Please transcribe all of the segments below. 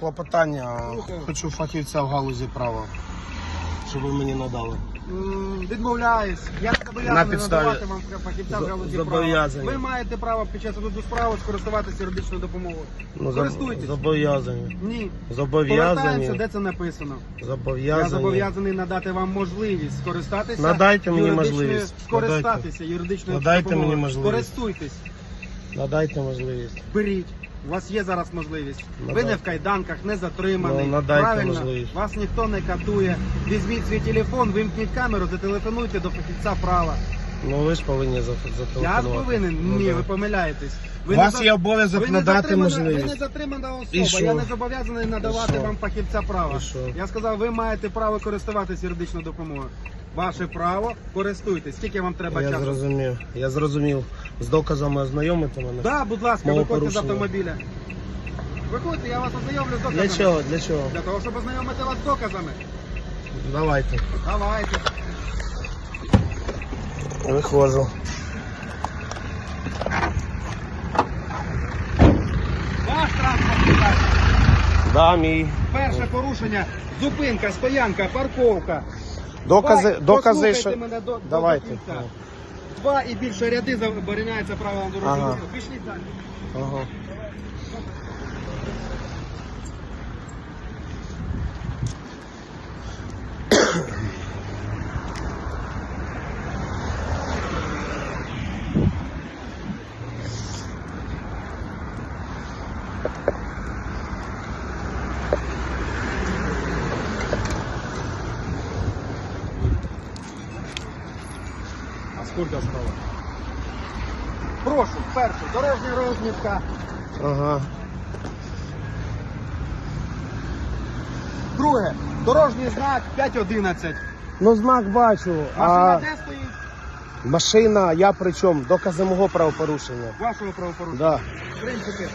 Клопотання. Хочу фахівця в галузі права, щоб ви мені надали. Відмовляюсь. Я На зобов'язаний підставі- надавати вам фахівця в галузі права. зобов'язані. Ви маєте право під час розгляду справи скористуватися юридичною допомогою. Ну, Користуйтесь. Зобов'язані. Ні. Повертаємося, Зобов'язані. де це написано. Я Зобов'язані. зобов'язаний надати вам можливість скористатися. Надайте мені юридичною- можливість. Скористатися юридичною Надайте допомогою. мені можливість. Користуйтесь, Надайте можливість. беріть. У вас є зараз можливість. Ви не в кайданках, не затриманий. Ну, надайте Правильно, можливість. вас ніхто не катує. Візьміть свій телефон, вимкніть камеру, зателефонуйте до фахівця права. Ну ви ж повинні за- Я зателефонувати. повинен? Ну, Ні, да. ви помиляєтесь. Ви У вас не за- є обов'язок ви не надати затримана- можливість. Ви не затримана І особа. що? Я не зобов'язаний надавати що? вам фахівця права. І що? Я сказав, ви маєте право користуватися юридичною допомогою. Ваше право, користуйтесь. Скільки вам треба Я часу? зрозумів. Я зрозумів. З доказами ознайомити мене? Да, будь ласка, Мого виходьте з порушення. автомобіля. Виходьте, я вас ознайомлю з доказами. Для чого? Для чого? Для того, щоб ознайомити вас з доказами. Давайте. Давайте. Виходжу. Ваш транспортний засіб. Да, мій. Перше порушення. Зупинка, стоянка, парковка. Докази, Два- докази, послухайте що... мене до, Давайте. кінця. Два і більше ряди забороняється правилам дорожнього Ага. руху. Пішліть далі. Ага. А скільки стало? Прошу, перше, дорожня розмітка. Ага. Друге, дорожній знак 5.11. Ну, знак бачу. Машина А де стоїть? машина, я при чому? Докази мого правопорушення. Вашого правопорушення. Да. В принципі, е,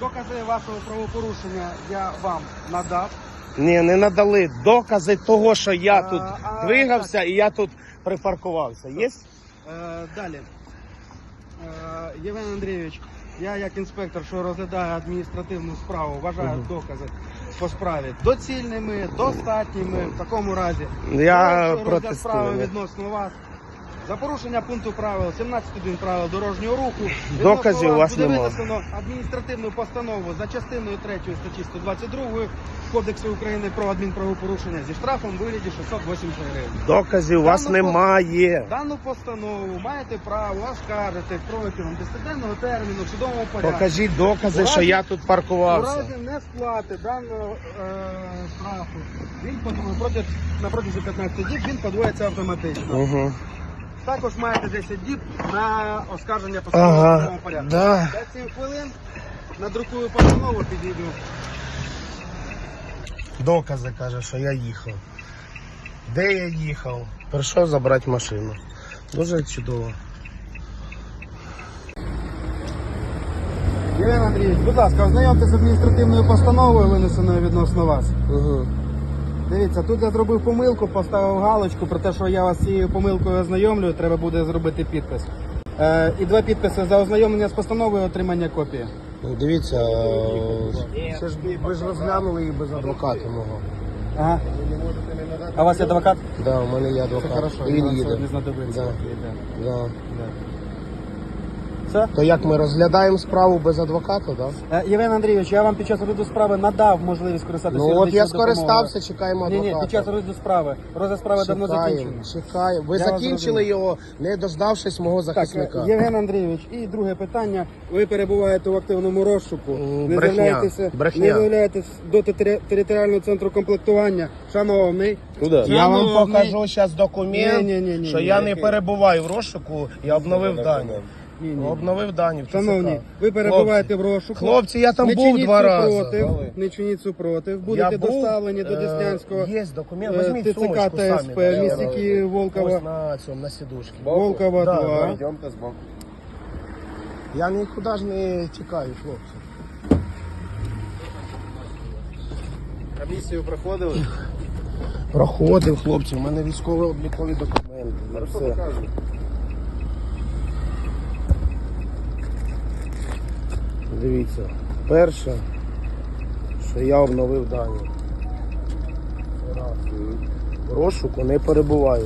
докази вашого правопорушення я вам надав. Ні, не надали. Докази того, що я А, тут а, двигався і я тут припаркувався. Є? Е, далі. Е, Євген Андрійович, я як інспектор, що розглядає адміністративну справу, вважаю угу. докази по справі доцільними, достатніми в такому разі. Я розгляд справи відносно вас. За порушення пункту правил 17.1 правил дорожнього руху. Доказів у вас буде винесено адміністративну постанову за частиною 3 статті 122 Кодексу України про адмінправопорушення зі штрафом в вигляді 680 гривень. Доказів у вас Дану немає. Дану постанову маєте право оскаржити протягом 10-денного терміну в судовому порядку. Покажіть докази, що я тут У паркувався. разі не сплати даного е, штрафу він проти, на протязі 15 діб він подвоїться автоматично. Угу. Також маєте 10 діб на оскарження постанови Ага. порядку. Да. 5-7 хвилин надрукую постанову, підійду. Докази каже, що я їхав. Де я їхав? Прийшов забрати машину. Дуже чудово. Євген Андрійович, будь ласка, ознайомтеся з адміністративною постановою, винесеною відносно вас. Угу. Дивіться, тут я зробив помилку, поставив галочку про те, що я вас з цією помилкою ознайомлюю, треба буде зробити підпис. Е, і два підписи за ознайомлення з постановою, отримання копії. Дивіться, е, це ж ви ж розглянули її без адвоката мого. Ага. А у вас є адвокат? Да, у мене є адвокат. хорошо, І він нам їде. сьогодні знадобиться. Да. Да. Все? То як ми розглядаємо справу без адвоката, так? Да? Е, Євген Андрійович, я вам під час розгляду справи надав можливість користатися Ну от я скористався, чекаємо Ні, адвоката. ні, під час розгляду справи. Розгляд справи давно Чекаємо, закінчений. чекаємо. Ви Я вас закінчили зрозумів. його, не дождавшись мого Так, захисника. е, Євген Андрійович, і друге питання. Ви перебуваєте в активному розшуку. М, Не брехня, з'являєтеся, брехня. не з'являєтесь до тери- територіального центру комплектування. Шановний, Я вам Шановний. покажу зараз документ, Ні-ні-ні-ні. що я не перебуваю в розшуку, я обновив дані. Ні, ні. Обновив дані в ТЦК. Шановні, ви перебуваєте Хлопці, в розшуку. Хлопці, я там не був чиніть два рази. супротив, не чиніть супротив. Будете Я був, доставлені до е, Деснянського Є документ, е, візьміть ТЦК сумочку ТСП, самі. місті Волкова. Ось на цьому, на сідушці. Волкова Да, 2. да. Йдемте з боку. Я нікуди ж не тікаю, хлопці. Комісію проходили. Проходив, хлопці, у мене військові облікові документи. Хорошо Все. покажу. Дивіться, перше, що я обновив дані. В розшуку не перебуваю.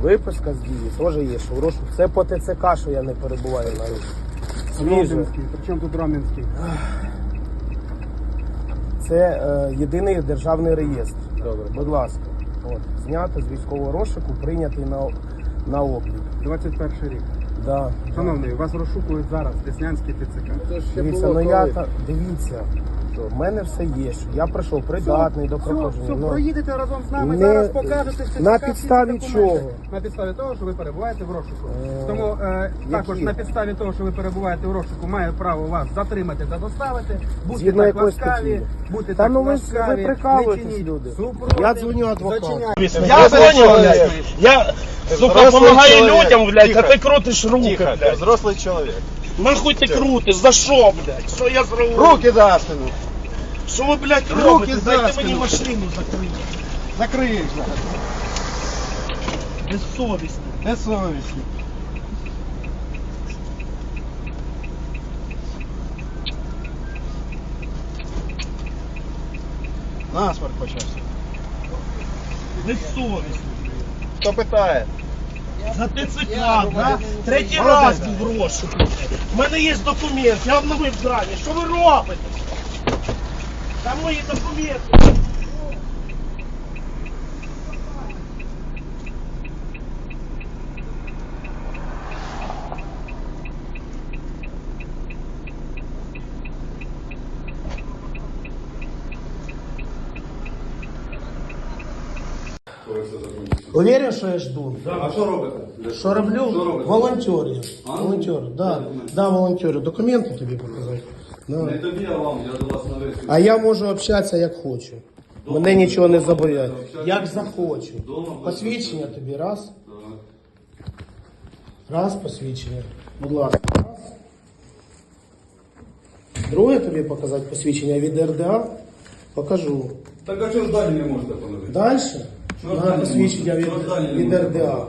Виписка з дії теж є, що в розшуку. Це по ТЦК, що я не перебуваю навіть. Свіже. Причому тут Ромінський? Це е, єдиний державний реєстр. Добре. Будь ласка. От, знято з військового розшуку, прийнятий на, на облік. 21 рік. Да. Шановний, вас розшукують зараз Деснянський ТЦК. Дивіться, ну я та дивіться, що в мене все є. Що я прийшов придатний до Все, проходження. все, Ну, проїдете разом з нами, не- зараз покажете всі на всі підставі документи. чого? На підставі того, що ви перебуваєте в розшуку. Е, Тому е, також які? на підставі того, що ви перебуваєте в розшуку, має право вас затримати та доставити. Будьте Згідно так якоїсь ласкаві, статті? будьте Та так ну ви- ласкаві, ви прикалуєтесь, не чиніть люди. супротив, Я дзвоню адвокату. зачиняйте. Я понял, блядь. Я, сука, Взрослый помогаю человек. людям, блядь, а Тихо. ты крутишь руки, Тихо, ты блядь. взрослый человек. Нахуй ты крутишь? За что, блядь? Что я зробив? Руки за спину. Что вы, блядь, Руки робите? за Дайте спину. мені машину закрити. Їх зараз. Безсовісно. Безсовісні. Насмерть почався. Безсовісно. Хто питає? За ТЦК, да? Третій раз був в розшуку. У мене є документ, я обновив зрані. Що ви робите? Там мої документи. Уверен, що я жду? А що робите? Що роблю? Що робите? Волонтерю. А? Волонтерю, да. Да, волонтерю. Документи тобі показати. Да. Не тобі, а вам, я до вас на весь. А я можу общатися як хочу. Мене нічого не забояє. Як захочу. Посвідчення тобі раз. Раз посвідчення. Будь ласка. Раз. Друге тобі показати посвідчення від РДА. Покажу. Так а чого ж далі не можете поновити? Далі Чого на далі посвідчення від? Чого далі не від можна? РДА.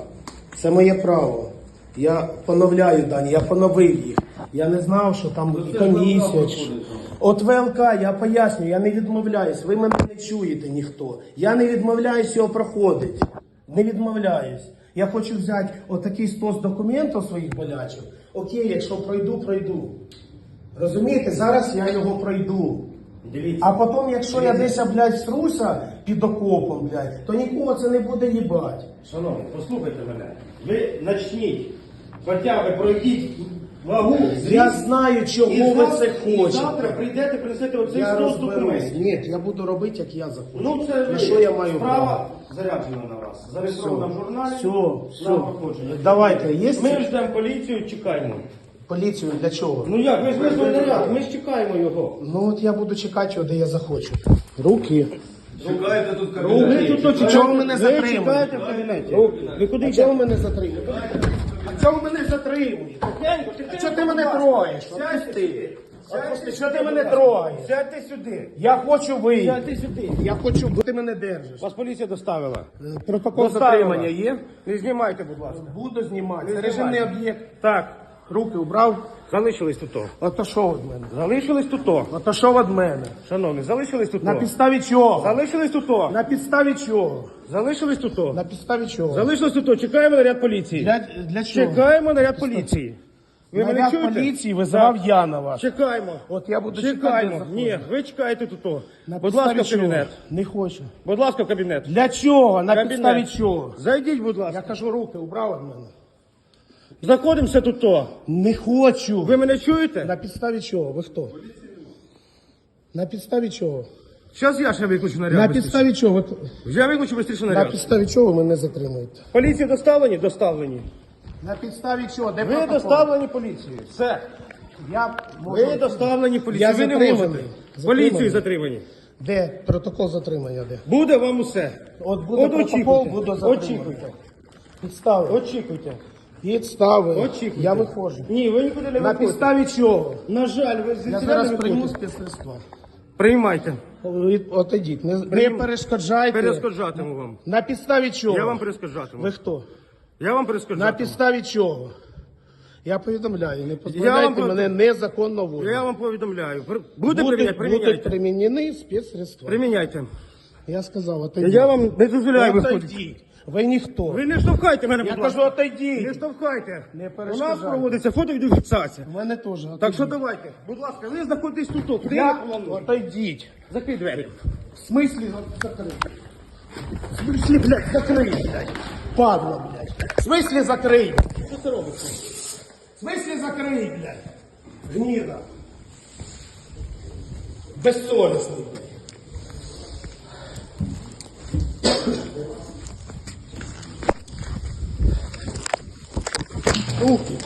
Це моє право. Я поновляю дані, я поновив їх. Я не знав, що там це ж комісія. Чи що. От ВЛК я пояснюю, я не відмовляюсь. Ви мене не чуєте ніхто. Я не відмовляюсь його проходити. Не відмовляюсь. Я хочу взяти отакий стос документів своїх болячих. Окей, якщо пройду, пройду. Розумієте, зараз я його пройду. А потім, якщо я десь, блядь, вструся під окопом, блядь, то нікого це не буде їбать. Шановні, послухайте мене. Ви начніть, хоча ви пройдіть вагу, Я знаю, чого і ви це і хочете. завтра прийдете, принесете оцей Я стос розберусь. документів. Ні, я буду робити, як я захочу. Ну це На ви. що я маю справа заряджена на вас. Зареєстрована в журналі. Все, на все. проходження. Давайте, є Ми ждемо поліцію, чекаємо. поліцію для чого? Ну як, ви ж визвали наряд, ми ж чекаємо його. Ну от я буду чекати його, де я захочу. Руки. Шукаєте тут Ви кабінет. тут чого ви мене Ви чекаєте в кабінеті. Ви куди А чого ви мене затримуєте? Ви мене затримуєте? Що ти мене трогаєш? Отпусти. Отпусти. Що ти мене трогаєш? Сядьте сюди. Я хочу вийти. Сядьте сюди. Я хочу, бо ти мене держиш. Вас поліція доставила. Протокол Доставила. затримання є? Не знімайте, будь ласка. Буду знімати. Це режимний об'єкт. Так, Руки убрав. залишились тут. то. Отошов від мене. Залишились тут. то. Отошов від мене. Шановні, залишились тут. На підставі чого? Залишились тут. то. На підставі чого? Залишились тут. то. На підставі чого? Залишились тут. то. Чекаємо наряд поліції. Для, для чого? Чекаємо наряд поліції. Ви мене Наряд чуєте? поліції визивав Так. я на вас. Чекаємо. От я буду Чекаємо. чекати. Ні, ви чекаєте тут. то. На Будь ласка, в підставі кабінет. Не хочу. Будь ласка, в кабінет. Для чого? На Кабінет. підставі чого? Зайдіть, будь ласка. Я кажу, руки убрав від мене. Знаходимося тут. то. Не хочу. Ви мене чуєте? На підставі чого? Ви хто? На підставі чого? Зараз я ще виключу наряд. На бистріше. підставі чого? Вже виключу швидше На підставі чого ви мене затримуєте? Поліції доставлені? Доставлені. На підставі чого? Де Ви протокол? доставлені поліцією. Все. Я можу... Ви доставлені поліцією. Я Ви не можете. Поліцією затримані. Де протокол затримання? Де? Буде вам усе. От буде протокол, очікуйте. буду затриманий. очікуйте. Підстави. Очікуйте. Підстави. Очікуйте. Я виходжу. Ні, ви нікуди не На виходите. підставі чого? На жаль, ви Я зараз прийму виходите. Приймайте. Ви Отойдіть, не, не Прийм- перешкоджайте. Перескажатиму вам. На підставі чого? Я вам перескажатиму. Ви хто? Я вам На перескажатиму. підставі чого? Я повідомляю, не Я позбавляйте вам мене незаконно волі. Я вам повідомляю. При- Буде Будуть, приміняти? будуть Приміняйте. примінені спецсредства. Приміняйте. Я сказав, отойдіть. Я вам не дозволяю виходити. отойдіть. Ви ніхто. Ви не штовхайте мене, Я будь кажу, ласка. отойдіть. Не штовхайте. Не У нас перешкоджайте. проводиться фото-відеофіксація. У мене теж. Так що давайте, будь ласка, ви знаходитесь тут. тут. Я Я отойдіть. Закрий двері. В смислі закрий? В смислі, блядь, закрий, блядь. Падла, блядь. В смислі закрий? Що це робиться? В смислі закрий, блядь. Гніда. Безсовісний, блядь. Руки.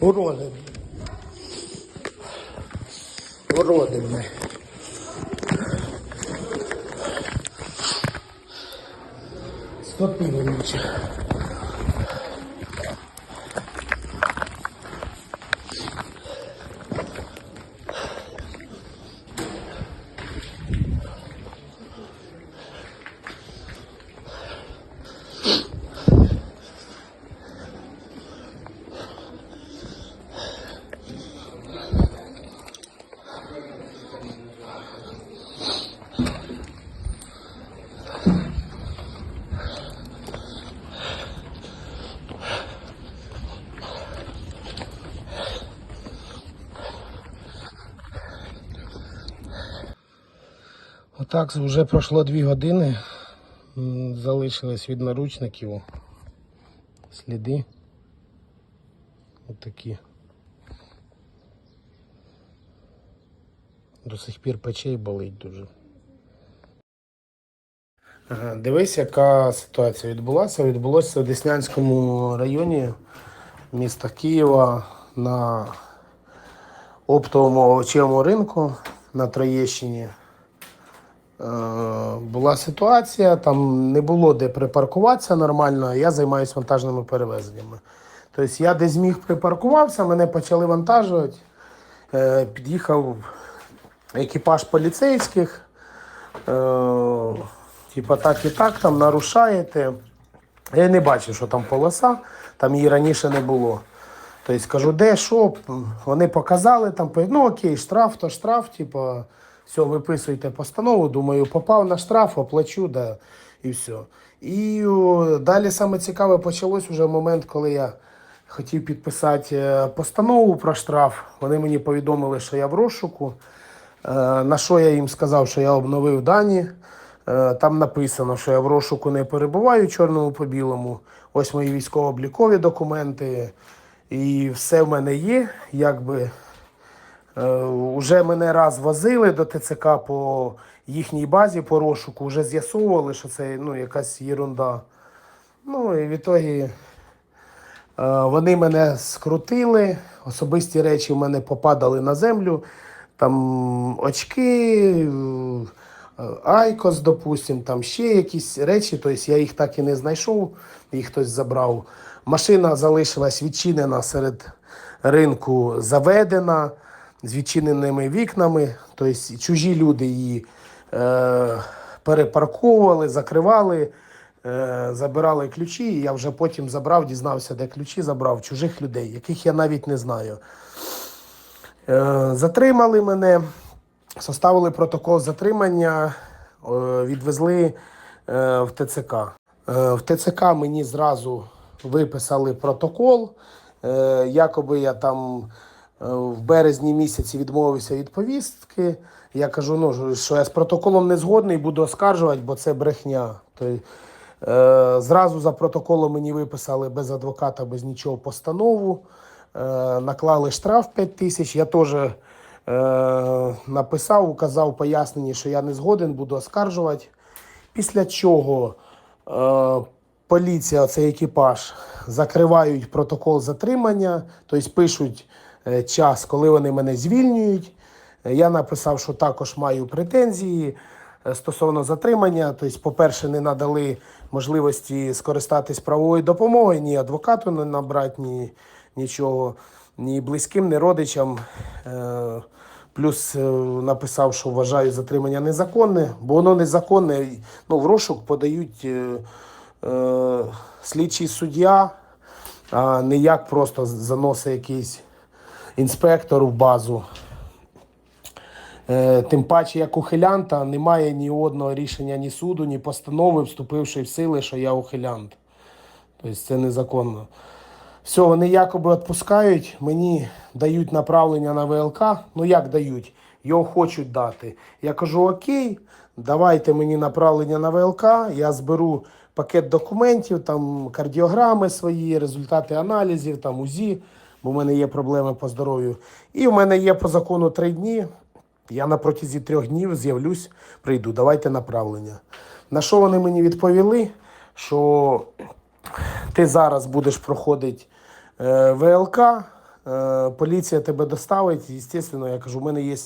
Уроди. Уроди, ми. Скотина лучше. Отак вже пройшло дві години. Залишились від наручників сліди. Отакі. До сих пір пече і болить дуже. Дивись, яка ситуація відбулася. Відбулося в Деснянському районі міста Києва на оптовому овочевому ринку на Троєщині. Е, була ситуація, там не було де припаркуватися нормально, а я займаюся вантажними перевезеннями. Тобто я десь зміг припаркувався, мене почали вантажувати. Е, Під'їхав екіпаж поліцейських. Е, Типа так і так, там нарушаєте. Я не бачив, що там полоса, там її раніше не було. Тобто кажу, де, що, вони показали, там, ну окей, штраф, то штраф, типу, все, виписуйте постанову. Думаю, попав на штраф, оплачу, да, і все. І о, далі саме цікаве почалось уже момент, коли я хотів підписати е, постанову про штраф. Вони мені повідомили, що я в розшуку. Е, На що я їм сказав, що я обновив дані. Е, Там написано, що я в розшуку не перебуваю чорному по білому. Ось мої військово-облікові документи. І все в мене є. Якби уже мене раз возили до ТЦК по їхній базі по розшуку, вже з'ясовували, що це ну, якась єрунда. Ну і в е, вони мене скрутили, особисті речі в мене попадали на землю. Там очки, е, айкос, допустим, там ще якісь речі. Тобто я їх так і не знайшов, їх хтось забрав. Машина залишилась відчинена серед ринку, заведена з відчиненими вікнами. Тобто чужі люди її е, перепарковували, закривали. Е, забирали ключі, і я вже потім забрав, дізнався, де ключі забрав чужих людей, яких я навіть не знаю. Е, затримали мене, составили протокол затримання, е, відвезли е, в ТЦК. Е, в ТЦК мені зразу виписали протокол. Е, якоби я там в березні місяці відмовився від повістки. Я кажу, ну, що я з протоколом не згодний, буду оскаржувати, бо це брехня. Тобто, Е, Зразу за протоколом мені виписали без адвоката, без нічого постанову. Е, Наклали штраф 5 тисяч. Я теж е, написав, указав пояснення, що я не згоден, буду оскаржувати. Після чого е, поліція, цей екіпаж, закривають протокол затримання, тобто пишуть е, час, коли вони мене звільнюють. Е, Я написав, що також маю претензії е, стосовно затримання. Тобто, по-перше, не надали можливості скористатись правовою допомогою, ні адвокату не набрати, ні нічого, ні близьким, ні родичам. Е, Плюс е, написав, що вважаю затримання незаконне, бо воно незаконне. Ну, в розшук подають е, е, слідчий суддя, а не як просто заносить якийсь інспектор в базу. Е, Тим паче, як ухилянта, немає ні одного рішення ні суду, ні постанови, вступивши в сили, що я ухилянт. Тобто це незаконно. Все, вони якоби відпускають, мені дають направлення на ВЛК. Ну як дають? Його хочуть дати. Я кажу: Окей, давайте мені направлення на ВЛК, я зберу пакет документів, там кардіограми свої, результати аналізів, там УЗІ, бо в мене є проблеми по здоров'ю. І в мене є по закону три дні. Я на протязі трьох днів з'явлюсь, прийду, давайте направлення. На що вони мені відповіли? Що ти зараз будеш проходити е, ВЛК, е, поліція тебе доставить. І, Звісно, я кажу, у мене є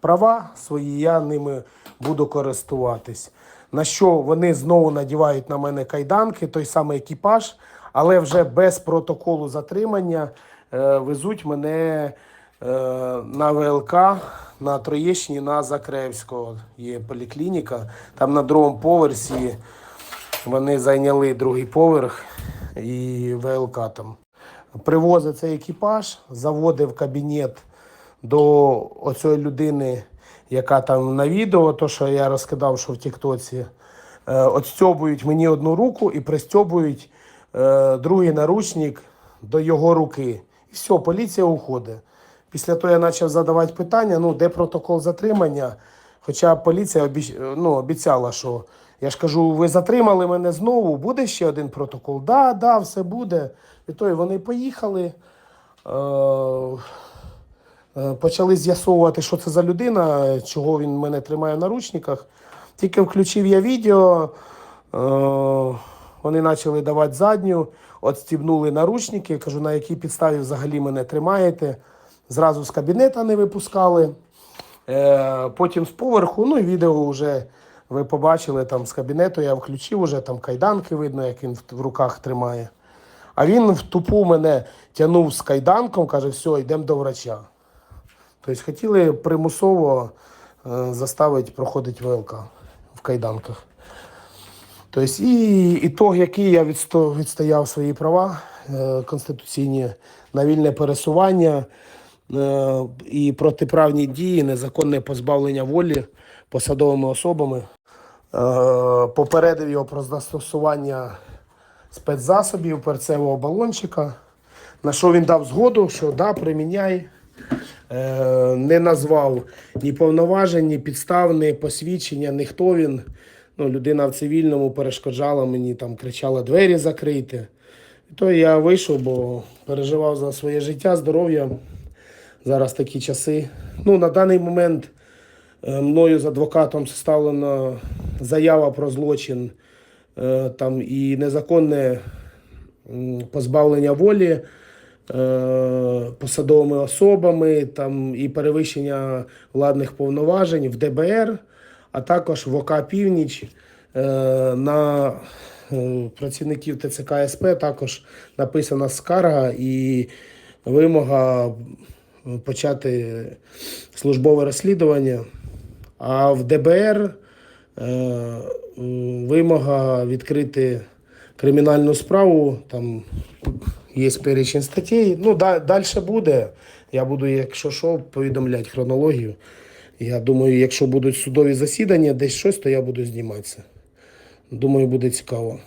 права свої, я ними буду користуватись. На що вони знову надівають на мене кайданки, той самий екіпаж, але вже без протоколу затримання везуть мене е, на ВЛК на Троєщині на Закревського. Є поліклініка. Там на другому поверсі вони зайняли другий поверх і ВЛК там. Привозить цей екіпаж, заводив кабінет до оцієї людини, яка там на відео, то що я розкидав, що в Тіктоці, е, отстьобують мені одну руку і пристьобують е, другий наручник до його руки. Все, поліція уходить. Після того я почав задавати питання, ну, де протокол затримання. Хоча поліція обіч... ну, обіцяла, що я ж кажу, ви затримали мене знову, буде ще один протокол? Да, да, все буде. І то вони поїхали. Е... е, Почали з'ясовувати, що це за людина, чого він мене тримає в наручниках. Тільки включив я відео, е, вони почали давати задню, отстібнули наручники. Кажу, на якій підставі взагалі мене тримаєте. Зразу з кабінета не випускали. Е, потім з поверху, ну і відео вже ви побачили там з кабінету, я включив уже там кайданки видно, як він в, в руках тримає. А він в тупу мене тягнув з кайданком, каже, все, йдемо до врача. Тобто хотіли примусово е, заставити проходити ВЛК в кайданках. Тобто, і ітог, який я відстояв свої права е, конституційні на вільне пересування е, і протиправні дії, незаконне позбавлення волі посадовими особами. Е, попередив його про застосування спецзасобів перцевого балончика. На що він дав згоду, що да, приміняй. Не назвав ні повноважень, ні підстав, ні посвідчення, ні хто він. Ну, людина в цивільному перешкоджала мені, там кричала двері закрити. І то я вийшов, бо переживав за своє життя, здоров'я. Зараз такі часи. Ну, на даний момент е, мною з адвокатом составлена заява про злочин е, там, і незаконне позбавлення волі е, посадовими особами там, і перевищення владних повноважень в ДБР, а також в ОК Північ е, на е, працівників ТЦК СП також написана скарга і вимога почати службове розслідування. А в ДБР е, вимога відкрити кримінальну справу, там є перечень статей. Ну, далі буде. Я буду, якщо що, повідомляти хронологію. Я думаю, якщо будуть судові засідання, десь щось, то я буду зніматися. Думаю, буде цікаво.